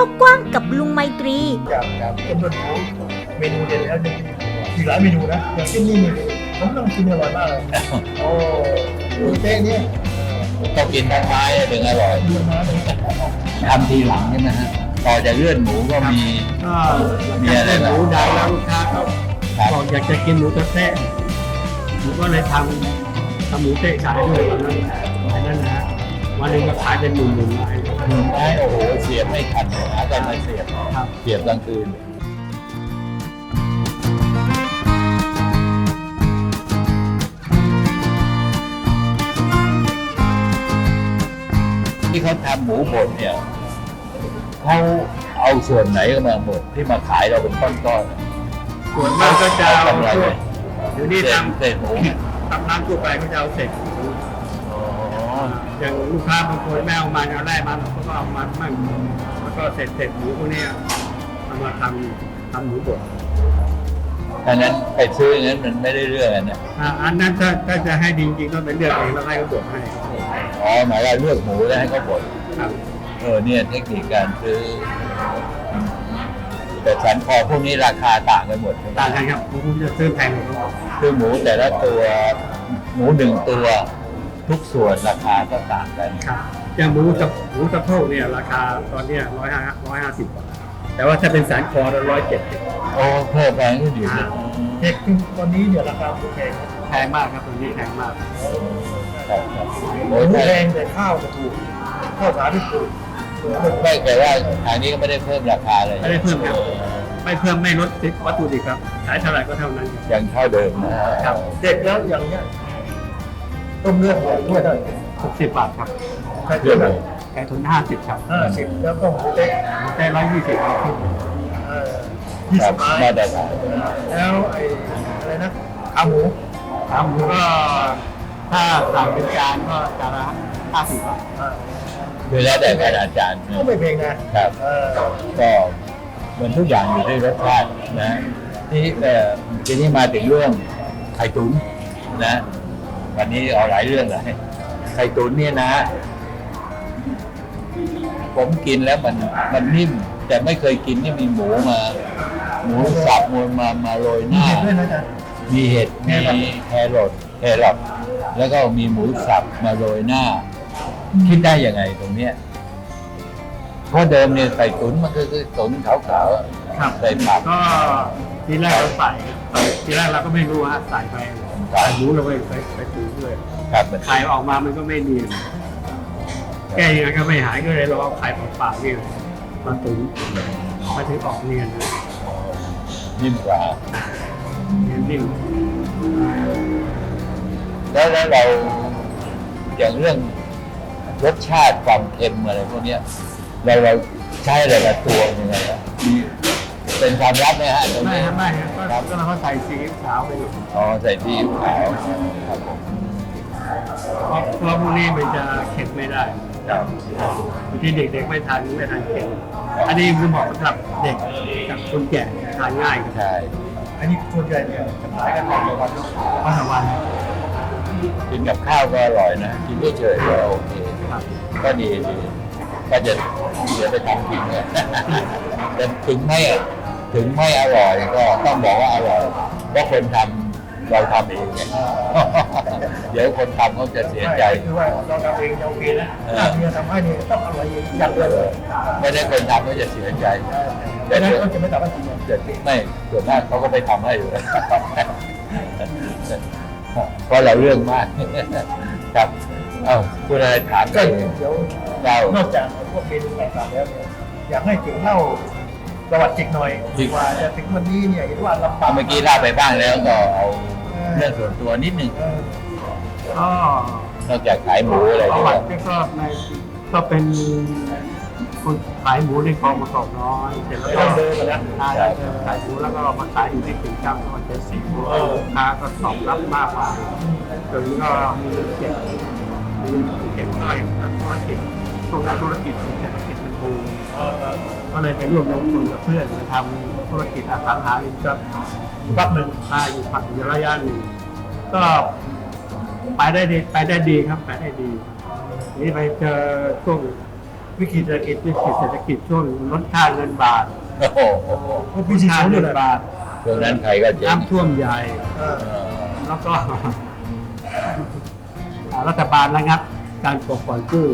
วงห้องโลกกว้างกับลุงไมตรี จากจากต้นต้นหมูเมนูเด็ดแล้วจะมีอีกหลายเมนูนะอย่างเช่นนี่นี่ผมต้องกินอร่อยมากเลยโอ้ดูเต้เนี่ยต้องกินทั้งไม้ถึงอร่อยดูมาเลยทำทีหลังใช่ไหมฮะต่อจากเลื่อนหมูก็มีก็มีอะไรหบ้างมูดังแล้วลูกค้าเขาครับบอกอยากจะกินหมูกระเทะหมูก็เลยทำทำหมูเตะขายด้วยตอนนั้นตอนนั้นนะฮะวันหนึงก็ขายเป็นหมื่นหมื่นไม้ หนึ่งไม้โอ้โหเสียบไม่ทันหากันมาเสียบครับ เสียบกลางคืนที่เขาทำหมูบดเนี่ยเขาเอาส่วนไหนมาหมดที่มาขายเราเป็นก้อนๆส่วนมากก็จะเอาทำอะไรพวเลกยเดี๋ยวนี้เศษทำเศษหมูทำร้านทั่วไปก็จะเอาเสร็จ อย่างลูกค้าบางคนไม่เอามาเอาได้มาเขาก็เอามามั่งแล้วก็เสร็จเสร็จหมูพวกเนี้ยเอามาทำทำหมูบดดังนั้นไปซื้ออย่างนั้นมันไม่ได้เรื่องอะนะอ่าอันนั้นถ้าถ้าจะให้ดีจริงๆก็เป็นเลือกเองแล้วให้เขาบดให้ อ๋อหมายว่าเลือกหมูแล้วให้เขาบดครับเออเนี่ยเทคนิคการซื้อ แต่สันคอพวกนี้ราคาต่างกันหมดใช่ไหมต่างกันครับผมจะซื้อแพงกว่าเขา คือหมูแต่ละตัวหมูหนึ่งตัว ทุกส่วนราคาก็ต่างกันครับอย่างหมูสะหมูสะโพกเนี่ยราคาตอนเนี้ร้อยห้าร้อยห้าสิบบาทแต่ว่าถ้าเป็นสารคอร้อยเจ็ดสิบโอ้เพิ่มแพงขึ้นอยู่อ่าเด็กวันนี้เนี่ยราคาหมูแพงแพงมากครับตัวนี้แพงมากครับครับหโอ้มูยแพงแต่ข้าวจะถูกข้าวสารที่ถูกไม่แต่ว่าทางนี้ก็ไม่ได้เพิ่มราคาเลย ไม่ได้เพิ่มครับไม่เพิ่มไม่ลดวัตถุดิบครับขายเท่าไหร่ก็เท่านั้นครับยังเท่าเดิมนะฮะครับเด็กแล้วอย่างเนี้ย ต้มเลือดใหญ่ด้วยเท่าไหร่หกสิบบาทครับใครเลือดไก่ทุนห้าสิบครับห้าสิบแล้วก็หมูเต๊ะแต่ร้อยยี่สิบครับเอ่อยี่ครัสิบบไม้มาตรฐานแล้วไอ้อะไรนะขาหมูครับหมูก็ถ้าสั่งเป็นจานก็จานละห้าสิบบาทอ่าคือแล้วแต่ขนาดจานนะก็ไม่แพงนะครับเออก็เหมือนทุกอย่างอยู่ที่รสชาตินะที่เอ่อทีนี้มาถึงเรื่องไข่ตุ๋นนะ วันนี้เอาหลายเรื่องเลยไข่ตุ๋นเนี่ยนะ ผมกินแล้วมันมันนิ่ม แต่ไม่เคยกินที่มีหมูมา หมูสับมูมามาโรยหมีน้าเห็ดด้วยนะจ๊ะ มีเห็ดมีแครอทแครอทแล้วก็มีหมูสับมาโรยหน้า คิดได้ยังไงตรงเนี้ยเพราะเดิมเนี่ยใส่ตุ๋นมันก็คือตุ๋นขาวๆอะครับ ใส่ผัก ก็ทีแรกเราใส่ทีแรกเราก็ไม่รู้ฮะใส่ไปใส่ หมูเราไปไปไปตุ๋นด้วยครับมันไข่ออกมามันก็ไม่เนียนแก้ยังไงก็ไม่หายก็เลยลองเอาไข่เปล่าๆนี่มาตุ๋นมาถึงออกเนียนนะนิ่มกว่า เนียนนิ่มแล้วแล้วเราอย่างเรื่องรสชาติความเค็มอะไรพวกเนี้ยเราเราใช้อะไรกับตัวยังไงครับมี เป็นความลับไหมฮะตรงไม่นี้ครับไม่ครับก็ก็เราก็ใส่ซีอิ๊วขาวไปหน่อยอ๋อใส่ที่ขาวครับผมเพราะเพราะพวกนี้มันจะเค็มไม่ได้ครับบางทีเด็กๆไม่ทานไม่ทานเค็มอันนี้คือเหมาะสำหรับเด็กกับคนแก่ทานง่ายครับใช่อันนี้ส่วนใหญ่เนี่ยจะขายกันในวันวันต่อวันกินกับข้าวก็อร่อยนะกินเฉยๆก็โอเคครับก็ดีดีก็จะเดี๋ยวไปทำกินเนี่ยแต่ถึงไม่ ถึงไม่อร่อยก็ต้องบอกว่าอร่อยเพราะคนทำเราทำเองไงเดี๋ยวคนทำเขาจะเสียใจคือว่าเราทำเองจะโอเคนะถ้าเมียทำให้เนี่ยต้องอร่อยอย่างเดียวเลยไม่ได้คนทำก็จะเสียใจดังนั้นก็จะไม่ทำให้กินแต่ไม่ส่วนมากเขาก็ไปทำให้อยู่แล้วเพราะเราเรื่องมากครับเอ้าคุณอะไรถามก็กันเดี๋ยวเรานอกจากพวกเมนูต่างๆแล้วเนี่ยอยากให้ถึงเล่า ประวัติจิกหน่อยว่าจะถึงวันนี้เนี่ยเห็นว่าลำบากเมื่อกี้เล่าไปบ้างแล้วก็เอาเรื่องส่วนตัวนิดนึง เออก็นอกจากขายหมูอะไรประที่วัว่าติก็ในก็เป็นคนขายหมูในคลองมะกอกน้อยเสร็จแล้วก็ต้องเดินมาแล้วขายขายหมูแล้วก็มาขายอยู่ที่ปิ่นเกล้าจังหวัดเพชรศรีลูกค้าก็ตอบรับมากกว่าจนก็มีเก็บมีเก็บอะไรธุรกิจช่วงนั้นธุรกิจเศรษฐกิจมันบูม ก็เลยไปร่วมลงทุนกับเพื่อนมาทำธุรกิจอสังหาริมทรัพย์พักหนึ่งมาอยู่พักอยู่ระยะหนึ่งก็ไปได้ดีไปได้ดีครับไปได้ดีนี่ไปเจอช่วงวิกฤตเศรษฐกิจวิกฤตเศรษฐกิจช่วงลดค่าเงินบาทโอ้โหก็ปีสี่ค่าเงินบาทช่วงนั้นใครก็เจ๊งน้ำท่วมใหญ่เออเออแล้วก็รัฐบาลระงับการปกปล่อยกู้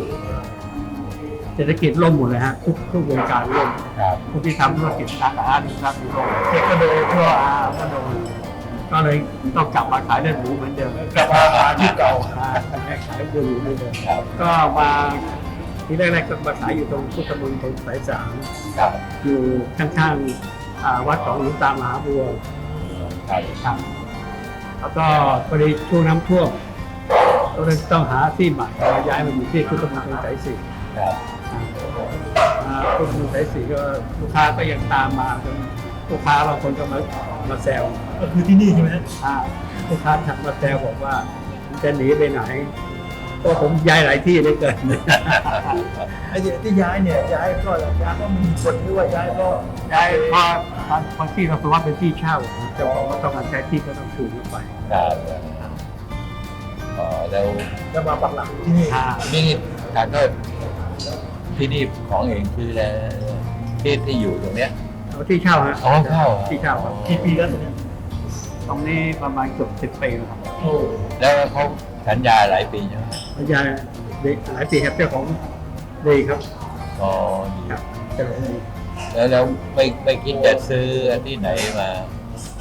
เศรษฐกิจล่มหมดเลยฮะทุกทุกวงการล่มครับผู้ที่ทำธุรกิจร้านอาหารร้านล่มเด็กก็โดนก็อ่าก็โดนก็เลยต้องกลับมาขายเลือดหมูเหมือนเดิมกลับมาหาที่เก่าอ่าขายเลือดหมูเหมือนเดิมครับก็มาที่แรกๆก็มาขายอยู่ตรงพุทธมณฑลสายสามครับอยู่ข้างๆอ่าวัดของหลวงตามหาบัวครับครับแล้วก็พอดีช่วงน้ำท่วมก็เลยต้องหาที่ใหม่เราย้ายมาอยู่ที่พุทธมณฑลสายสี่ ครับอ่าพุทธมณฑลสายสี่ก็ลูกค้าก็ยังตามมาจนลูกค้าบางคนก็มามาแซวก็คือที่นี่ใช่ไหมอ่าลูกค้าถักมาแซวบอกว่ามันจะหนีไปไหนก็ผมย้ายหลายที่เหลยเกินไอ้ที่ย้ายเนี่ยย้ายก็ย้ายก็มีคนที่ว่าย้ายก็ย้ายเพราะบางที่เราถือว่าเป็นที่เช่าเจ้าของก็ต้องการใช้ที่ก็ต้องคืนเข้าไปครับอ๋อแล้วจะมาปักหลักที่นี่อ่านี่ทานก็ ที่นี่ของเองคืออะไรที่ที่อยู่ตรงเนี้ยเอาที่เช่าฮะอ๋อเช่าที่เช่าครับกี่ปีแล้วเนี่ยตรงนี้ประมาณเกือบสิบปีแล้วครับโอ้แล้วเขาสัญญาหลายปีใช่ไหมพยาเด็กหลายปีครับเจ้าของดีครับอ๋อดีครับเจ้าของดีแล้วแล้วไม่ไม่คิดจะซื้ออันที่ไหนมา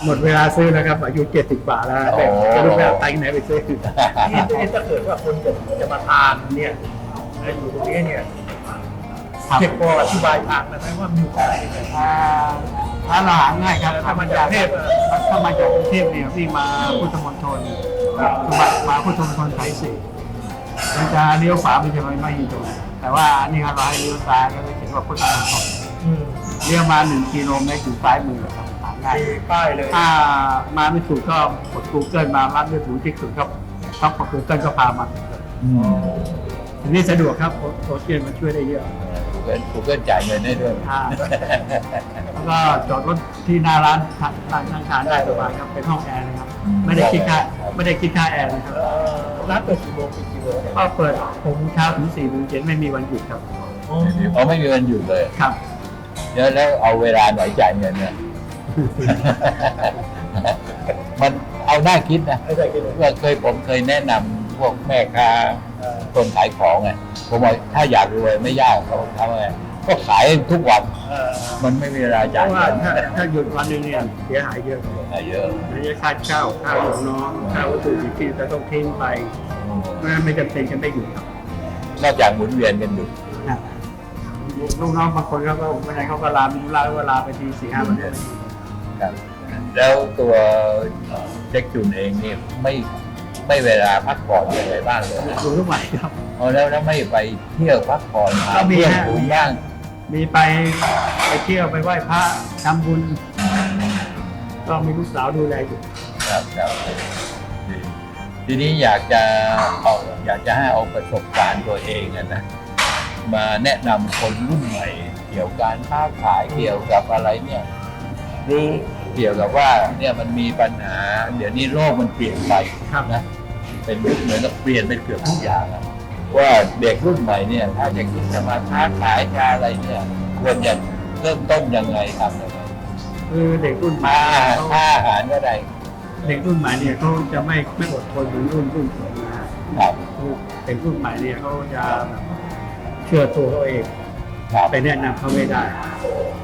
หมดเวลาซื้อแล้วครับอายุเจ็ดสิบบาทแล้วโอ้จะรู้ไปเอาตังค์ไหนไปซื้อนี่นี่ถ้าเกิดว่าคนจะจะมาทานเนี่ยแล้วอยู่ตรงนี้เนี่ย ครับเด็กพออธิบายทางได้ไหมว่ามีอยู่อะไรยังไง อ่าร้านอาหารง่ายครับถ้ามาจากกรุงเทพถ้ามาจากกรุงเทพเนี่ยวิ่งมาพุทธมณฑลมามาพุทธมณฑลสายสี่มันจะเลี้ยวขวามันจะไม่ไม่อยู่ตรงนั้นแต่ว่าอันนี้ครับเราให้เลี้ยวซ้ายก็เลยเขียนว่าพุทธมณฑลอืมเลี้ยวมาหนึ่งกิโลเมตรอยู่ซ้ายมือครับหาง่ายมีป้ายเลยถ้ามาไม่ถูกก็กด Google มาร้านไม่ถูกที่สุดครับต้องกด Google ก็พามา อืมทีนี้สะดวกครับโซเชียลมันช่วยได้เยอะ กูเกิลกูเกิลจ่ายเงินได้ด้วย อ่า แล้วก็จอดรถที่หน้าร้านร้านนั่งทานได้สบายครับเป็นห้องแอร์นะครับ ไม่ได้คิดค่าไม่ได้คิดค่าแอร์นะครับเอ่อร้านเปิดกี่โมงปิดกี่โมงก็เปิดหกโมงเช้าถึงสี่โมงเย็นไม่มีวันหยุดครับ อ๋ออ๋อไม่มีวันหยุดเลยครับแล้วแล้วเอาเวลาไหนจ่ายเงินเนี่ย มันเอาหน้าคิดนะ ไม่ได้กินเลย ว่าเคยผมเคยแนะนำพวกแม่ค้าเอ่อคนขายของไงผมบอกถ้าอยากรวยไม่ยากเขาทำไงก็ขายทุกวัน เอ่อมันไม่มีเวลาเพจ่ายราะว่าเงินถ้าถ้าหยุดวันหนึงเนี่ยเสียหายเยอะอะเยอะอันนี้ค่าเช่าค่าลูกน้องค่าวัตถุดิบที่จะต้องทิ้งไปเพราะฉะนั้นไม่จำเป็นจะไม่หยุดครับ นอกจากหมุนเวียนกันอยู่นะลูกน้องบางคนเขาก็ไม่ได้เขาก็ลามีธุระแล้วก็ลาไปทีสี่ห้าวันเนี่ยครับแล้วตัวเอ่อเจ๊กจุนเองนี่ไม่ ไม่เวลาพักผ่อนยังไงบ้างเลยดูทุกวันครับเอาแล้วแล้วไม่ไปเที่ยวพักผ่อนหาก็มีเพื่อนฮะ ฝูงบ้างมีไปไปเที่ยวไปไหว้พระทำบุญ ก็มีลูกสาวดูแลอยู่ ครับครับดีทีนี้อยากจะเอาอยากจะให้เอาประสบการณ์ตัวเองอะนะมาแนะนำคนรุ่นใหม่เกี่ยวกับการค้าขายเกี่ยวกับอะไรเนี่ย หรือเกี่ยวกับว่าเนี่ยมันมีปัญหา เดี๋ยวนี้โลกมันเปลี่ยนไปครับ นะ เป็นยุคเหมือนกับเปลี่ยนไปเกือบทุกอย่างอะว่าเด็กรุ่นใหม่เนี่ย ถ้าจะคิดจะมาค้าขายจะอะไรเนี่ย ควรจะเริ่มต้นยังไงทำยังไงคือเด็กรุ่นใหม่มาอาหารเขาค่าอาหารก็ได้เด็กรุ่นใหม่เนี่ยเขาจะไม่ไม่อดทนเหมือนรุ่นรุ่นผมนะครับเด็กรุ่นใหม่เนี่ยเขาจะแบบเชื่อตัวเขาเองครับไปแนะนำเขาไม่ได้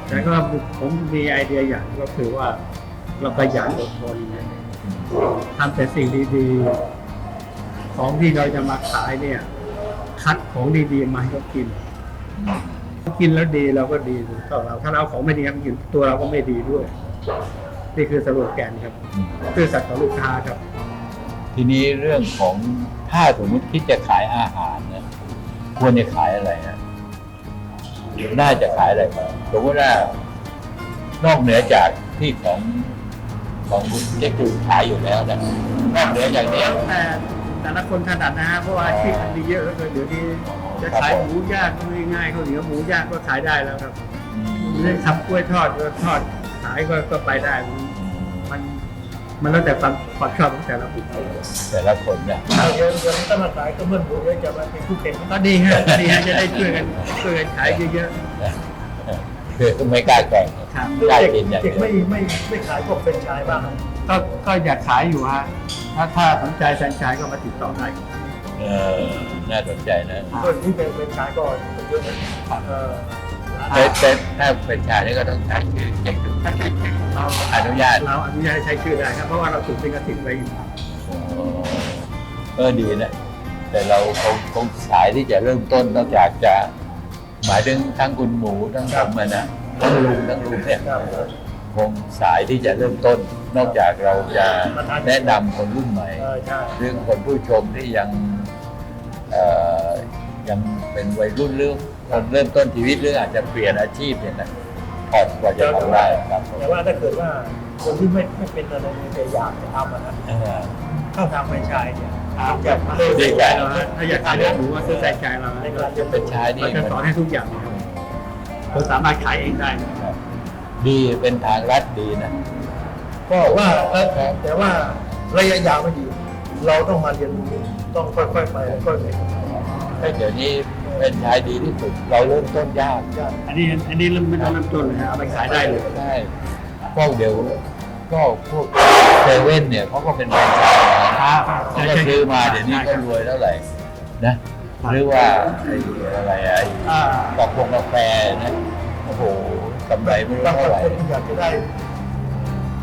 แต่ก็ผมมีไอเดียอย่างก็คือว่าเราขยันอดทนทำแต่สิ่งดีๆ ของที่เราจะมาขายเนี่ย คัดของดีๆมาให้เขากินกินแล้วดีเราก็ดีต่อเราถ้าเราเอาของไม่ดีมากินตัวเราก็ไม่ดีด้วย นี่คือสโลแกนครับซื่อสัตย์ต่อลูกค้าครับ ทีนี้เรื่องของถ้าสมมติคิดจะขายอาหารเนี่ยควรจะขายอะไรนะน่าจะขายอะไรสมมติว่านอกเหนือจากที่ของของคุณเจ๊กูขายอยู่แล้วนะนอกเหนือจากเนี้ย แต่แต่ละคนถนัดนะฮะเพราะว่าอาชีพมันมีเยอะแล้วก็เดี๋ยวนี้จะขายหมูย่างก็ง่ายๆข้าวเหนียวหมูย่างก็ขายได้แล้วครับเรื่องทำกล้วยทอดก็ทอดขายก็ก็ไปได้มันมันมันแล้วแต่ความความชอบของแต่ละบุคคลแต่ละคนเนี่ยเดี๋ยวเดี๋ยวนี้ถ้ามาขายก็เมื่อนหมูเดี๋ยวจะมาเป็นคู่แข่งกันก็ดีฮะดีฮะจะได้ช่วยกันช่วยกันขายเยอะคือไม่กล้าแข่งๆครับได้เด็กกินอย่างเด็กเดียวไม่ไม่ไม่ขายพวกเป็นไชายบ้างนะ ก็ก็อยากขายอยู่ฮะถ้าถ้าสนใจแฟรนไชส์ก็มาติดต่อได้ เออน่าสนใจนะส่วนที่เป็นเป็นไชายก็เยอะนะเออแต่แต่ถ้าเป็นชายนี่ก็ต้องใช้ชื่อเด็กดูถ้าใช้เราอนุญาตเราอนุญาตให้ใช้ชื่อได้ครับเพราะว่าเราถูกเป็นกสิทธิ์ไว้อยู่เออดีนะ แต่เราคงคงสายที่จะเริ่มต้นนอกจากจะหมายถึงทั้งคุณหมูทั้งผมอะนะทั้งลุงทั้งลุงเนี่ย ครับคงสายที่จะเริ่มต้น นอกจากเราจะแนะนำคนรุ่นใหม่เออใช่หรือคนผู้ชมที่ยังเอ่อยังเป็นวัยรุ่นหรือคนเริ่มต้นชีวิตหรืออาจจะเปลี่ยนอาชีพเนี่ยนะพอพอจะทำได้ครับแต่ว่าถ้าเกิดว่าคนที่ไม่ไม่เป็นอะไรเลยแต่อยากจะทำอะนะเออเข้าทางแฟรนไชายเนี่ยอ่าจะซื้อดีใจใจเราฮะถ้าอยากขายเนื้อหมูก็ซื้อใจใจเราในให้การเราจะเป็นชายนี่เราจะมันสอนให้ทุกอย่างนะครับเราสามารถขายเองได้นะครับ ดีเป็นทางลัดดีนะก็ว่าเออแต่ว่าระยะยาวไม่ดี เราต้องมาเรียนรู้ต้องค่อยๆไปค่อยๆไปแต่เดี๋ยวนี้เป็นชายดีที่สุด เราเริ่มต้นยากอันนี้อันนี้เริ่มไม่ต้องเริ่มต้นเลยนะเอาไปขายได้เลยใช่พวกเดี๋ยวก็พวกเซเว่นเนี่ยเขาก็เป็นแฟรนไชส์นะครับเขาก็ซื้อมาเดี๋ยวนี้ก็รวยเท่าไหร่นะหรือว่าไอ้อะไรอะไอ้อ่ากาแฟกาแฟนะโอ้โห กำไรไม่รู้บางเท่าไหร่คนอยากจะได้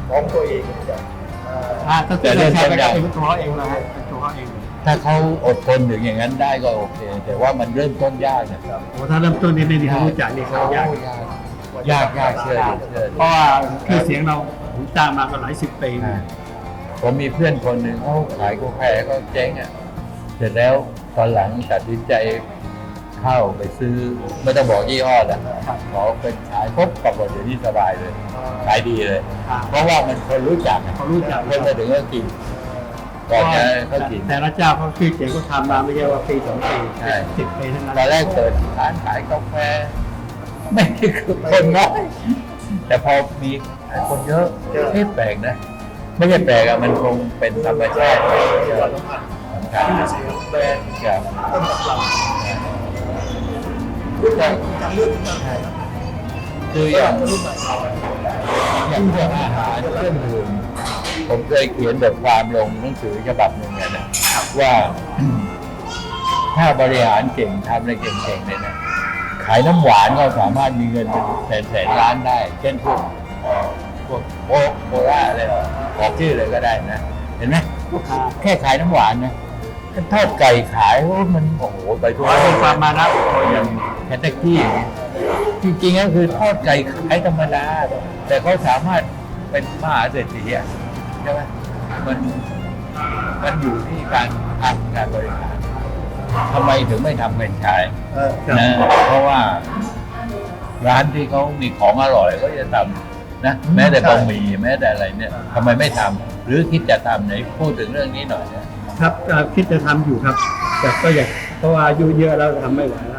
ของตัวเองอยากอ่าอ่าถ้าซื้อใจใจไปก็เป็นตัวเขาเองนะฮะเป็นตัวเขาเองเลยถ้าเขาอดทนถึงอย่างนั้นได้ก็โอเค แต่ว่ามันเริ่มต้นยากนะครับโอ้ถ้าเริ่มต้นนี่ไม่มีความรู้จักนี่เขายาก ยากยากเชื่อดิเชื่อดิเพราะว่าคือเสียงเราผมจ้างมาก็หลายสิบปีอ่าผมมีเพื่อนคนหนึ่งเขาขายกาแฟเขาเจ๊งอะเสร็จแล้วตอนหลังตัดสินใจ เข้าไปซื้อ ไม่ต้องบอกยี่ห้อแล้วขอเป็นขายพบกับว่าเดี๋ยวนี้สบายเลยขายดีเลย เพราะว่ามันคนรู้จักอะเขารู้จักคนมาถึงก็กินก่อนจะเขากินแต่ละเจ้าเขาคือเสียงก็ทำมาไม่ใช่ว่าปีสองปีใช่สิบปีเท่านั้นตอนแรกเปิดร้านขายกาแฟไม่ได้คือคนน้อยแต่พอมีคนเยอะเอ๊ะแปลกนะไม่ใช่แปลกอะมันคงเป็นธรรมชาติที่เราต้องผ่านครับชื่อเสียงแบรนด์ครับ ต้นตำรับรุ่นใหม่ทางเลือกทางไหนคืออย่างรุ่นใหม่อย่างพวกอาหารเครื่องดื่มผมเคยเขียนบทความลงหนังสือฉบับหนึ่งเนี่ยนะว่า ถ้าบริหารเก่งทำอะไรเก่งๆเนี่ยนะขายน้ำหวานก็สามารถมีเงินเป็นแสนแสนล้านได้ เช่นพวกเอ่อพวกโค้กโคลาอะไรบอกชื่อเลยก็ได้นะ เห็นไหมแค่ขายน้ำหวานนะทอดไก่ขายโอ้มันโอ้โหไปทั่วขอเป็นความมานะอย่าง แคตตากี้อย่างเงี้ยจริงๆก็คือทอดไก่ขายธรรมดา แต่เขาสามารถเป็นมหาเศรษฐีอะใช่ไหมมันมันอยู่ที่การทำการบริหารทำไมถึงไม่ทำเป็นชายเออนะเพราะว่าร้านที่เขามีของอร่อยก็จะทำนะแม้แต่บะหมี่แม้แต่อะไรเนี่ยทำไมไม่ทำหรือคิดจะทำไหนพูดถึงเรื่องนี้หน่อยนะครับเอ่อคิดจะทำอยู่ครับ แต่ก็อยากเพราะว่าอายุเยอะแล้วทำไม่ไหวแล้ว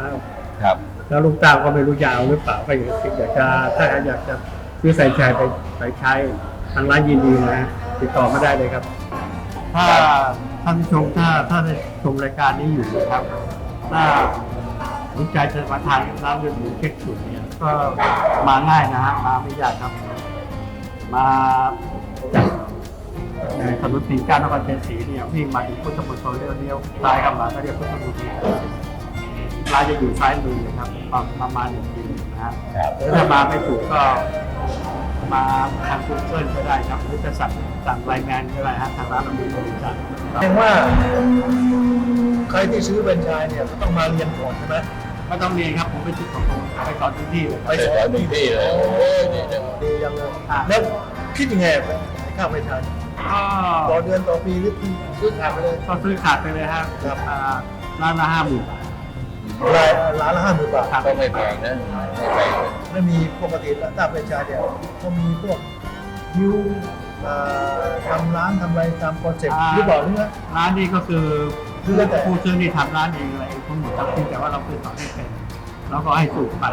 ครับ แล้วลูกตาก็ไม่รู้จะเอาหรือเปล่าก็อยากอยากจะถ้าอยากจะซื้อใส่ชายไปไปใช้ทางร้านยินดีนะฮะติดต่อมาได้เลยครับ ถ้าท่านผู้ชมถ้าถ้าได้ชมรายการนี้อยู่นะครับถ้าสนใจจะมาทานร้านเรือนหมูเช็คสุดเนี่ยก็มาง่ายนะฮะมาไม่ยากครับ มาจากในถนนสีกานนครชัยศรีเนี่ยวิ่งมาถึงพุทธมณฑลเลี้ยวเลี้ยวซ้ายเข้ามาก็เรียกพุทธมณฑล ร้านจะอยู่ซ้ายมือนะครับประมาณหนึ่งกิโลนะฮะครับหรือถ้ามาไม่ถูกก็มาทาง Google ก็ได้ครับหรือจะสั่งสั่งรายงานก็ได้ฮะทางร้านเรามีบริการแสดงว่า ใครที่ซื้อเป็นไชายเนี่ยก็ต้องมาเรียนก่อนใช่ไหมก็ต้องเรียนครับผมไปจุดของผมไปสอนทุกที่เลยไปสอนหนึ่งที่เลยโอ้ยนี่นะดียังเลยอะแล้วคิดยังไงให้ข้าวไม่ทันก็ต่อเดือนต่อปีหรือซื้อขาดไปเลยก็ซื้อขาดไปเลยครับครับอ่าร้านละห้าหมื่นบาท รายล้านละห้าหมื่นบาทครับก็ไม่แพงนะไม่แพงเลยไม่มีปกติแล้วถ้าเป็นชายเดียวก็มีพวกยิวเอ่อทำร้านทำอะไรตามคอนเซ็ปต์หรือเปล่าหรือว่าร้านนี้ก็คือคือแล้วแต่ ผู้ซื้อนี่ทำร้านเองอะไรเองทั้งหมดครับเพียงแต่ว่าเราคือสอนให้เป็นแล้วก็ให้สูตรไป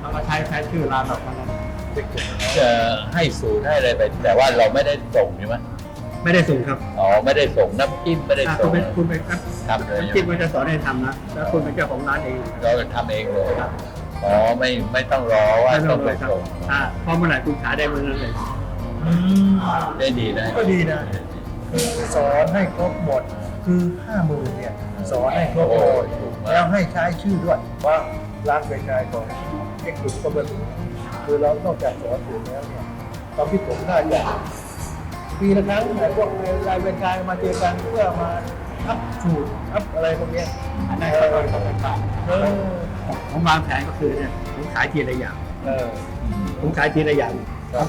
แล้วก็ใช้ใช้ชื่อร้านแบบนั้นเด็กจุดจะให้สูตรให้อะไรไป แต่ว่าเราไม่ได้ส่งใช่ไหมไม่ได้ส่งครับอ๋อไม่ได้ส่งน้ำจิ้มไม่ได้อ่าส่คุงณเป็นคุณเป็นครับ ทำเลยจิ้มก็จะสอนให้ทำนะแล้วคุณเป็นเจ้าของร้านเองเราทำเองเลยครับอ๋อไม่ไม่ต้องรอว่าไม่ต้ต้อองงเลไปยครับส่งอ่าพอเมื่อไหร่คุณขายได้เมื่อนั้นเลยอืมได้ดีนะก็ดีนะ คือสอนให้ครบหมดคือห้าหมื่นเนี่ยสอนให้ครบหมดแล้วให้ใช้ชื่อด้วยว่าร้านเป็นชายของเอกลุกก็เป็นคือเรานอกจากสอนถูกแล้วเนี่ยตอนที่ผมน่าจะปีละครั้งไอ้พวกรายเป็นชายมาเจอกันเพื่อมา อัพสูตรอัพอะไรพวกเนี้ยอันเอนั้นอก็ต้องเป็นข่าวเออผมวางแผนก็คือเนี่ยผมขายทีละอย่างเออผมขายทีละอย่างครับ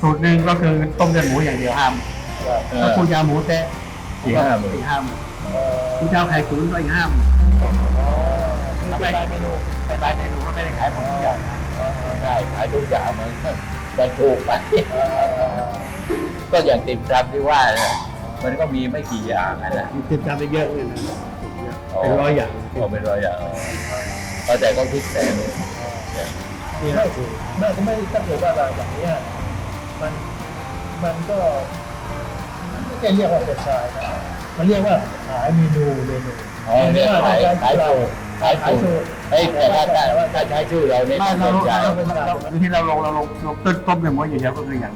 สูตรหนึ่งก็คือต้มเลือดหมูอย่างเดียวห้ามครับเออถ้าคุณจะเอาหมูแท้อีกห้าหมื่นอีกห้ามเออคุณจะเอาไข่ตุ๋นก็อีกห้ามอ๋อคือเป็นรายเมนูแต่รายเมนูก็ไม่ได้ขายหมดทุกอย่างนะใช่ขายทุกอย่างมันมันถูกไปเออก็อย่างติ่มซำที่ว่าเนี่ย มันก็มีไม่กี่อย่างนั่นแหละมีติดตามไปเยอะเลยนะเป็นร้อยอย่างก็เป็นร้อยอย่างก็แต่ก็คิดแสนเลยไม่ถูกไม่ไม่ถ้าเกิดว่าเราอย่างเนี้ยมันมันก็ไม่ใช่เรียกว่าเป็นชายนะมันเรียกว่าขายเมนูเมนูอ๋อเนี่ยขายขายสูตรขายขายสูสูตตรรไอ้ยแต่ถ้าถ้าถ้าใช้ชื่อเราเนี่ยไม่ต้องเราสนใจเราเราที่เราลงเราลงลงต้นต้มเลือดหมูอย่างเดียวก็คืออย่าง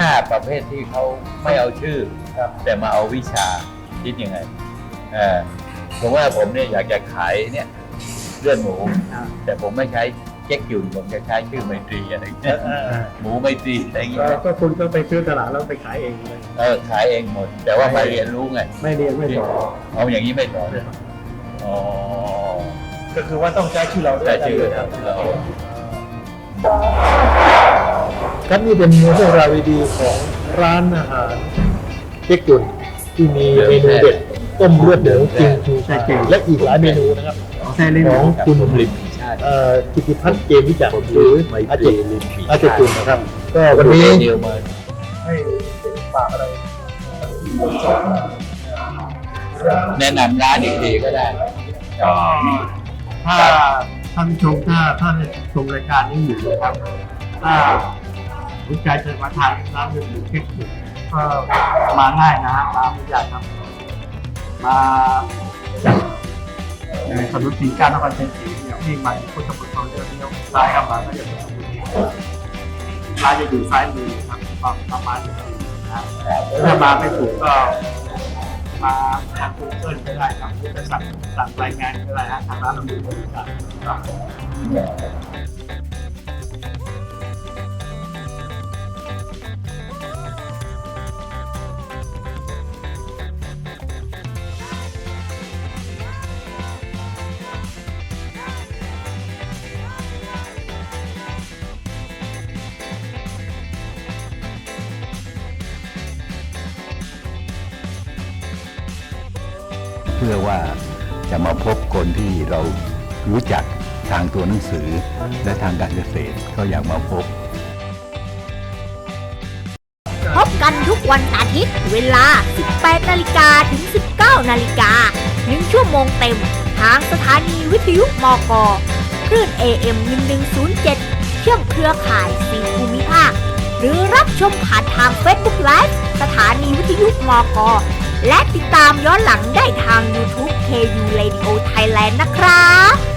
ถ้าประเภทที่เขาไม่เอาชื่อครับแต่มาเอาวิชาคิดยังไงเออผมว่าผมเนี่ยอยากจะขายเนี่ยเลือดหมู แต่ผมไม่ใช้เจ๊กหยุ่นผมจะใช้ชื่อไมตรีอะไรอย่างเงี้ยเออหมูไมตรีอะไรอย่างเงี้ยก็คุณก็ไปซื้อตลาดแล้วไปขายเองเลยเออขายเองหมด แต่ว่ามาเรียนรู้ไงไม่เรียนไม่สอนเอาอย่างนี้ไม่สอนอ๋อก็คือว่าต้องใช้ชื่อเราใช้ชื่อเรา ครับนี่เป็นเรื่องราวดีๆของร้านอาหารเจ๊กจุนที่มีเมนูเด็ดต้มเลือดหมูจริงชูชาและอีกหลายเมนูนะครับใช่เล่นของคุณริมชาติเอ่อกิติพัฒน์เกมวิจักรหรือไมอาตเจรีกริมปีอาเจกจุนนะครับ ก็วันนี้เดียวมาให้ฝากอะไรแนะนำร้านอีกทีก็ได้ก็ถ้าท่านผู้ชมถ้าท่านชมรายการนี้อยู่นะครับถ้า สนใจจะมาทานร้านเลือดหมูเค็กหมูก็มาง่ายนะฮะร้าไม่ยากครับ มาจากในถนนสีการนครเชัยงศรีเนี่ยวิ่งมาพุทธมณฑลเลี้ยวเลี้ยวซ้ายเข้ามาก็จะเป็นตรงนี้ร้านจะอยู่ซ้ายมือครับประมาณนี้นะครับถ้ามาไม่ถูกก็มาทางกูเกิลก็ได้ครับหรือจะสั่งสั่งรายงานก็ได้ฮะทางร้านเรามีบริการครับ พื่อว่าจะมาพบคนที่เรารู้จักทางตัวหนังสือและทางการเกษตรก็อยากมาพบ พบกันทุกวันอาทิตย์เวลา 18 นาฬิกาถึง 19 นาฬิกา1ชั่วโมงเต็ม ทางสถานีวิทยุมกคลื่น AM 1107 เชื่อมเครือข่ายสีภูมิภาค หรือรับชมผ่านทาง Facebook Live สถานีวิทยุมก และติดตามย้อนหลังได้ทาง YouTube KU Radio Thailand นะครับ